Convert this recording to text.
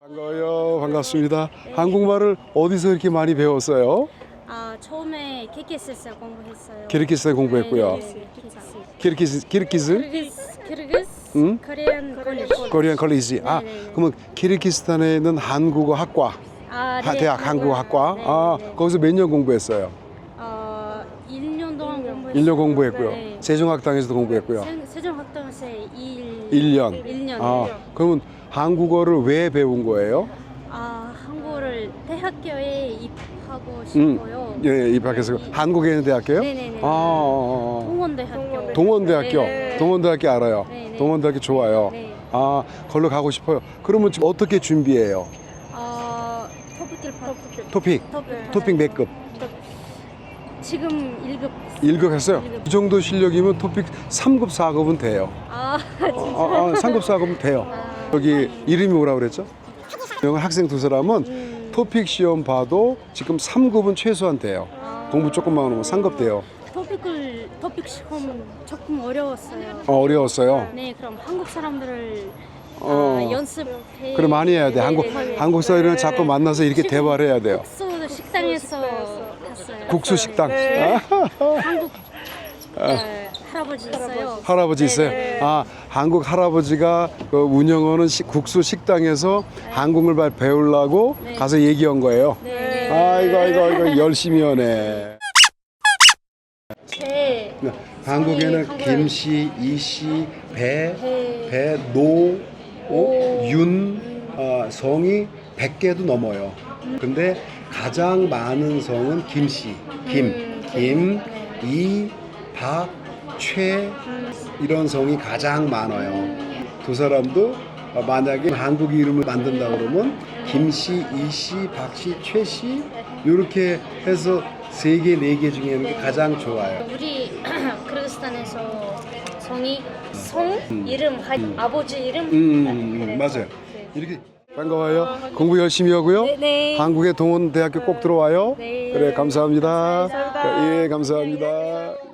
반가워요. 반갑습니다. 한국말을 어디서 이렇게 많이 배웠어요? 아 처음에 KKS에서 공부했어요. 키르키스에 공부했고요. 네, 네, 네, 키르키스? 키르기스, 키르기스, 응? 코리안 콜리지. 코리안 컬리지. 아, 네, 네, 네. 그러면 키르키스탄에 있는 한국어 학과, 아, 하- 네, 대학 한국어 학과. 네, 아, 네, 네. 거기서 몇 년 공부했어요? 어, 1년 동안 공부했어요. 1년 공부했고요. 네. 세종학당에서도 공부했고요. 세- 세종학당에서 2일 1년. 1년. 아, 그러면 한국어를 왜 배운 거예요? 아, 한국어를 대학교에 입학하고 음, 싶어요. 예, 입학해서 한국에 있는 대학교요? 네네네. 아, 아, 아. 동원대학교. 동원대학교. 네. 동원대학교 알아요. 네, 네. 동원대학교 좋아요. 네. 아, 걸로 가고 싶어요. 그러면 지금 어떻게 준비해요? 어, 토픽 1파. 토픽. 토픽. 토픽 몇 급? 지금 1급. 1급 했어요? 일급. 이 정도 실력이면 토픽 3급, 4급은 돼요. 아, 아, 아, 3급, 4급은 돼요. 아. 여기 이름이 뭐라 그랬죠? 영어 학생 두 사람은 음. 토픽 시험 봐도 지금 3급은 최소한 돼요. 아. 공부 조금만 하면 3급 돼요. 토픽을 토픽 시험 조금 어려웠어요. 어, 어려웠어요. 네, 그럼 한국 사람들을 어. 아, 연습해. 그럼 많이 해야 돼. 네, 한국 네, 네. 한국 사람이랑 자꾸 만나서 이렇게 대화를 해야 돼요. 식당에서 국수 식당. 네. 아, 한국 네, 할아버지 있어요. 할아버지 있어요. 네, 네. 아 한국 할아버지가 그 운영하는 식- 국수 식당에서 한국말 배우려고 네. 가서 얘기한 거예요. 네, 네. 아이고 아이고 아이고 열심히 하네. 제 한국에는 김씨, 이씨, 배, 배, 배, 노, 오, 오. 윤 어, 성이 100개도 넘어요. 근데 가장 많은 성은 김씨, 김, 음, 김, 네. 이, 박, 최 음, 이런 성이 가장 많아요. 두 사람도 어, 만약에 한국 이름을 만든다 그러면 김씨, 이씨, 박씨, 최씨 이렇게 해서 세 개, 네 개 중에 게 가장 좋아요. 우리 크르기스탄에서 성이 성 이름 하- 아버지 이름 음, 음, 음, 그래서- 맞아요. 네. 이렇게 반가워요. 공부 열심히 하고요. 네, 네. 한국의 동원대학교 꼭 들어와요. 네. 그래 감사합니다. 감사합니다. 예 감사합니다.